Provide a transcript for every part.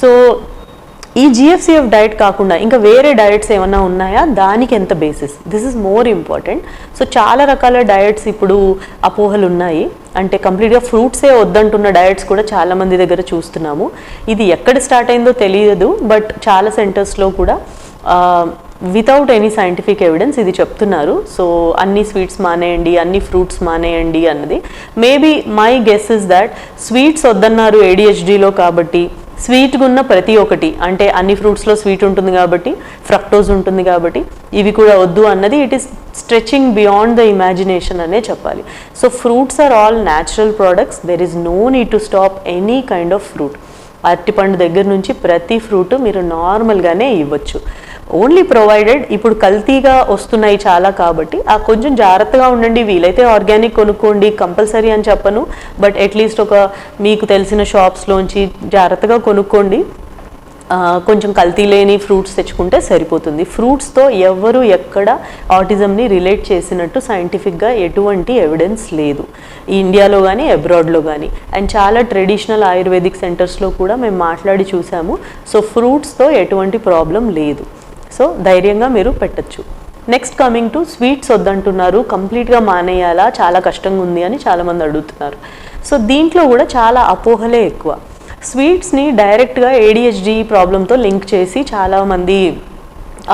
So ఈ GFCF diet కాకుండా ఇంకా వేరే డయట్స్ ఏమన్నా ఉన్నాయా? దానికి ఎంత basis this is more important so చాలా రకాల డయట్స్ ఇప్పుడు అపోహలు ఉన్నాయి. అంటే కంప్లీట్గా ఫ్రూట్సే వద్దంటున్న డయట్స్ కూడా చాలామంది దగ్గర చూస్తున్నాము. ఇది ఎక్కడ స్టార్ట్ అయిందో తెలియదు బట్ చాలా సెంటర్స్లో కూడా వితౌట్ ఎనీ సైంటిఫిక్ ఎవిడెన్స్ ఇది చెప్తున్నారు. సో అన్ని స్వీట్స్ మానేయండి అన్ని ఫ్రూట్స్ మానేయండి అన్నది. Maybe my guess is that sweets వద్దన్నారు ఏడిహెచ్డిలో కాబట్టి స్వీట్గా ఉన్న ప్రతి ఒక్కటి. అంటే అన్ని ఫ్రూట్స్లో స్వీట్ ఉంటుంది కాబట్టి ఫ్రక్టోజ్ ఉంటుంది కాబట్టి ఇవి కూడా వద్దు అన్నది it is stretching beyond the imagination అనే చెప్పాలి. So fruits are all natural products there is no need to stop any kind of fruit అరటిపండు దగ్గర నుంచి ప్రతి ఫ్రూట్ మీరు నార్మల్గానే ఇవ్వచ్చు. ఓన్లీ ప్రొవైడెడ్ ఇప్పుడు కల్తీగా వస్తున్నాయి చాలా కాబట్టి ఆ కొంచెం జాగ్రత్తగా ఉండండి. వీలైతే ఆర్గానిక్ కొనుక్కోండి కంపల్సరీ అని చెప్పను. బట్ అట్లీస్ట్ ఒక మీకు తెలిసిన షాప్స్లోంచి జాగ్రత్తగా కొనుక్కోండి. కొంచెం కల్తీ లేని ఫ్రూట్స్ తెచ్చుకుంటే సరిపోతుంది. ఫ్రూట్స్తో ఎవరు ఎక్కడ ఆటిజంని రిలేట్ చేసినట్టు సైంటిఫిక్గా ఎటువంటి ఎవిడెన్స్ లేదు. ఇండియాలో కానీ అబ్రాడ్లో కానీ అండ్ చాలా ట్రెడిషనల్ ఆయుర్వేదిక్ సెంటర్స్లో కూడా మేము మాట్లాడి చూసాము. సో ఫ్రూట్స్తో ఎటువంటి ప్రాబ్లం లేదు. సో ధైర్యంగా మీరు పెట్టచ్చు. నెక్స్ట్ కమింగ్ టు స్వీట్స్ వద్దంటున్నారు. కంప్లీట్గా మానేయాలా? చాలా కష్టంగా ఉంది అని చాలామంది అడుగుతున్నారు. సో దీంట్లో కూడా చాలా అపోహలే ఎక్కువ. స్వీట్స్ని డైరెక్ట్గా ఏడిహెచ్డి ప్రాబ్లంతో లింక్ చేసి చాలామంది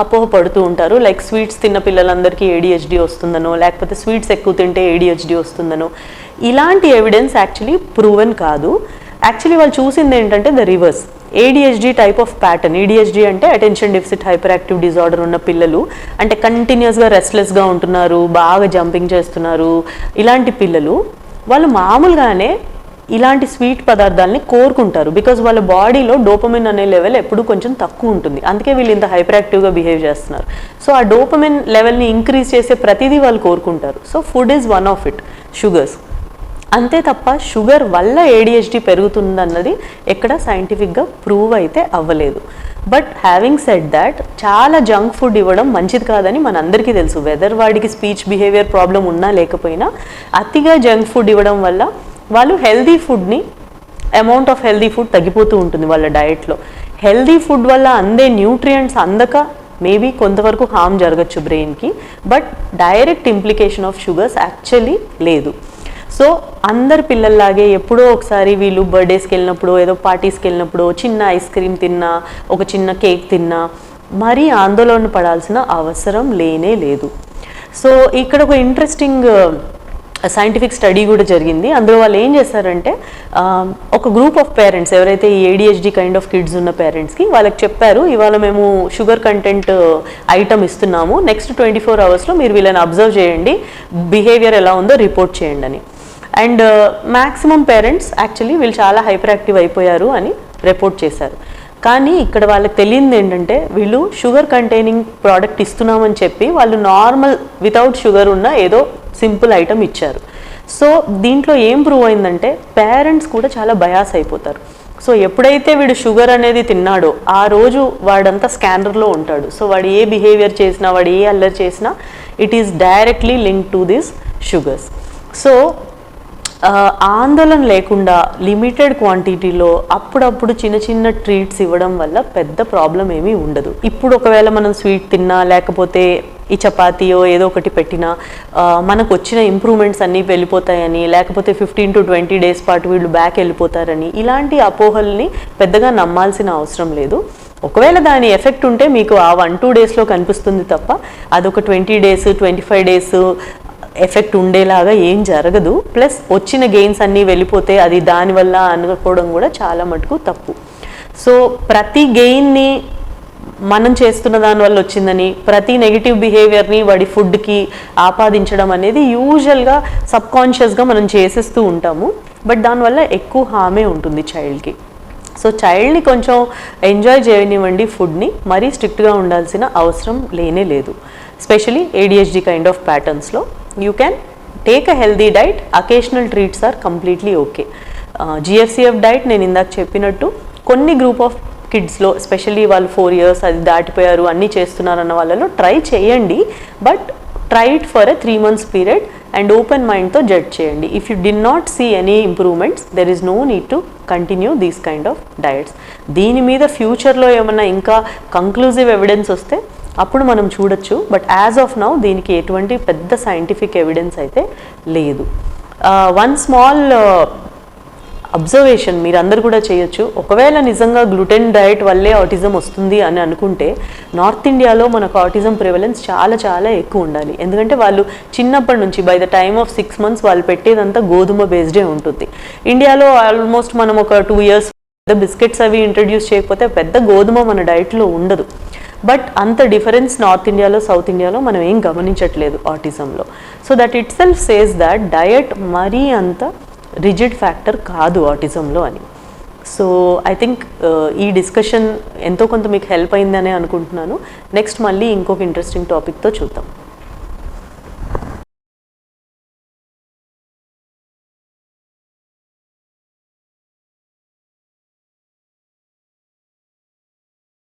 అపోహ పడుతూ ఉంటారు. లైక్ స్వీట్స్ తిన్న పిల్లలందరికీ ఏడిహెచ్డి వస్తుందనో లేకపోతే స్వీట్స్ ఎక్కువ తింటే ఏడిహెచ్డి వస్తుందనో ఇలాంటి ఎవిడెన్స్ యాక్చువల్లీ ప్రూవెన్ కాదు. యాక్చువల్లీ వాళ్ళు చూసింది ఏంటంటే the reverse ADHD type of pattern ADHD అంటే attention deficit hyperactive disorder ఉన్న పిల్లలు అంటే కంటిన్యూస్గా రెస్ట్లెస్గా ఉంటున్నారు బాగా జంపింగ్ చేస్తున్నారు ఇలాంటి పిల్లలు వాళ్ళు మామూలుగానే ఇలాంటి స్వీట్ పదార్థాలని కోరుకుంటారు బికాజ్ వాళ్ళ బాడీలో డోపమిన్ అనే లెవెల్ ఎప్పుడు కొంచెం తక్కువ ఉంటుంది. అందుకే వీళ్ళు ఇంత హైపర్ యాక్టివ్గా బిహేవ్ చేస్తున్నారు. సో ఆ డోపమిన్ లెవెల్ని ఇంక్రీజ్ చేసే ప్రతిదీ వాళ్ళు కోరుకుంటారు. So food is one of it sugars అంతే తప్ప షుగర్ వల్ల ఏడిహెచ్డి పెరుగుతుందన్నది ఎక్కడ సైంటిఫిక్గా ప్రూవ్ అయితే అవ్వలేదు. బట్ హ్యావింగ్ సెడ్ దాట్ చాలా జంక్ ఫుడ్ ఇవ్వడం మంచిది కాదని మనందరికీ తెలుసు. వెదర్ వాడికి స్పీచ్ బిహేవియర్ ప్రాబ్లం ఉన్నా లేకపోయినా అతిగా జంక్ ఫుడ్ ఇవ్వడం వల్ల వాళ్ళు హెల్దీ ఫుడ్ని అమౌంట్ ఆఫ్ హెల్దీ ఫుడ్ తగ్గిపోతూ ఉంటుంది వాళ్ళ డయట్లో హెల్దీ ఫుడ్ వల్ల అందే న్యూట్రియంట్స్ అందక మేబీ కొంతవరకు హామ్ జరగచ్చు బ్రెయిన్కి but direct implication of sugars actually లేదు. సో అందరి పిల్లల్లాగే ఎప్పుడో ఒకసారి వీళ్ళు బర్త్డేస్కి వెళ్ళినప్పుడు ఏదో పార్టీస్కి వెళ్ళినప్పుడు చిన్న ఐస్ క్రీమ్ తిన్నా ఒక చిన్న కేక్ తిన్నా మరీ ఆందోళన పడాల్సిన అవసరం లేనే లేదు. సో ఇక్కడ ఒక ఇంట్రెస్టింగ్ సైంటిఫిక్ స్టడీ కూడా జరిగింది. అందులో వాళ్ళు ఏం చేశారంటే ఒక గ్రూప్ ఆఫ్ పేరెంట్స్ ఎవరైతే ఈ ఏడిహెచ్డి కైండ్ ఆఫ్ కిడ్స్ ఉన్న పేరెంట్స్కి వాళ్ళకి చెప్పారు ఇవాళ మేము షుగర్ కంటెంట్ ఐటమ్ ఇస్తున్నాము. నెక్స్ట్ ట్వంటీ ఫోర్ అవర్స్లో మీరు వీళ్ళని అబ్జర్వ్ చేయండి. బిహేవియర్ ఎలా ఉందో రిపోర్ట్ చేయండి అని. అండ్ మ్యాక్సిమం పేరెంట్స్ యాక్చువల్లీ వీళ్ళు చాలా హైపర్ యాక్టివ్ అయిపోయారు అని రిపోర్ట్ చేశారు. కానీ ఇక్కడ వాళ్ళకి తెలియంది ఏంటంటే వీళ్ళు షుగర్ కంటైనింగ్ ప్రోడక్ట్ ఇస్తున్నామని చెప్పి వాళ్ళు నార్మల్ వితౌట్ షుగర్ ఉన్న ఏదో సింపుల్ ఐటమ్ ఇచ్చారు. సో దీంట్లో ఏం ప్రూవ్ అయిందంటే పేరెంట్స్ కూడా చాలా బయాస్ అయిపోతారు. సో ఎప్పుడైతే వీడు షుగర్ అనేది తిన్నాడో ఆ రోజు వాడంతా స్కానర్లో ఉంటాడు. సో వాడు ఏ బిహేవియర్ చేసినా వాడు ఏ అల్లరి చేసినా it is directly link to this sugars so ఆందోళన లేకుండా లిమిటెడ్ క్వాంటిటీలో అప్పుడప్పుడు చిన్న చిన్న ట్రీట్స్ ఇవ్వడం వల్ల పెద్ద ప్రాబ్లం ఏమీ ఉండదు. ఇప్పుడు ఒకవేళ మనం స్వీట్ తిన్నా లేకపోతే ఈ చపాతీయో ఏదో ఒకటి పెట్టినా మనకు వచ్చిన ఇంప్రూవ్మెంట్స్ అన్నీ వెళ్ళిపోతాయని లేకపోతే ఫిఫ్టీన్ టు ట్వంటీ డేస్ పాటు వీళ్ళు బ్యాక్ వెళ్ళిపోతారని ఇలాంటి అపోహల్ని పెద్దగా నమ్మాల్సిన అవసరం లేదు. ఒకవేళ దాని ఎఫెక్ట్ ఉంటే మీకు ఆ వన్ టూ డేస్లో కనిపిస్తుంది తప్ప అదొక twenty days twenty five days effect ఉండేలాగా ఏం జరగదు. ప్లస్ వచ్చిన గెయిన్స్ అన్నీ వెళ్ళిపోతే అది దానివల్ల అనుకోవడం కూడా చాలా మటుకు తప్పు. సో ప్రతి గెయిన్ని మనం చేస్తున్న దానివల్ల వచ్చిందని ప్రతి నెగిటివ్ బిహేవియర్ని వాడి ఫుడ్కి ఆపాదించడం అనేది యూజువల్గా సబ్కాన్షియస్గా మనం చేసేస్తూ ఉంటాము. బట్ దానివల్ల ఎక్కువ హామే ఉంటుంది చైల్డ్కి. సో చైల్డ్ని కొంచెం ఎంజాయ్ చేయనివ్వండి ఫుడ్ని మరీ స్ట్రిక్ట్గా ఉండాల్సిన అవసరం లేనే లేదు. Specially ADHD kind of ప్యాటర్న్స్లో you can take a healthy diet occasional treats are completely okay GFCF diet నేను ఇందాక చెప్పినట్టు కొన్ని గ్రూప్ ఆఫ్ కిడ్స్లో స్పెషల్లీ వాళ్ళు ఫోర్ ఇయర్స్ అది దాటిపోయారు అన్నీ చేస్తున్నారన్న వాళ్ళలో ట్రై చేయండి. But try it for a three months period and open మైండ్తో జడ్జ్ చేయండి. If you do not see any improvements there is no need to continue these kind of diets దీని మీద ఫ్యూచర్లో ఏమన్నా ఇంకా కంక్లూజివ్ ఎవిడెన్స్ వస్తే అప్పుడు మనం చూడొచ్చు బట్ యాజ్ ఆఫ్ నౌ దీనికి ఎటువంటి పెద్ద సైంటిఫిక్ ఎవిడెన్స్ అయితే లేదు. వన్ స్మాల్ అబ్జర్వేషన్ మీరు అందరు కూడా చేయొచ్చు. ఒకవేళ నిజంగా గ్లూటెన్ డయట్ వల్లే ఆటిజం వస్తుంది అని అనుకుంటే నార్త్ ఇండియాలో మనకు ఆటిజం ప్రివలెన్స్ చాలా చాలా ఎక్కువ ఉండాలి. ఎందుకంటే వాళ్ళు చిన్నప్పటి నుంచి by the time of six months వాళ్ళు పెట్టేదంతా గోధుమ బేస్డే ఉంటుంది. ఇండియాలో ఆల్మోస్ట్ మనం ఒక టూ ఇయర్స్ బిస్కెట్స్ అవి ఇంట్రడ్యూస్ చేయకపోతే పెద్ద గోధుమ మన డైట్లో ఉండదు. బట్ అంత డిఫరెన్స్ నార్త్ ఇండియాలో సౌత్ ఇండియాలో మనం ఏం గమనించట్లేదు ఆటిజంలో. So that itself says that diet మరీ అంత రిజిడ్ ఫ్యాక్టర్ కాదు ఆటిజంలో అని. సో ఐ థింక్ ఈ డిస్కషన్ ఎంతో కొంత మీకు హెల్ప్ అయిందనే అనుకుంటున్నాను. నెక్స్ట్ మళ్ళీ ఇంకొక ఇంట్రెస్టింగ్ టాపిక్తో చూద్దాం.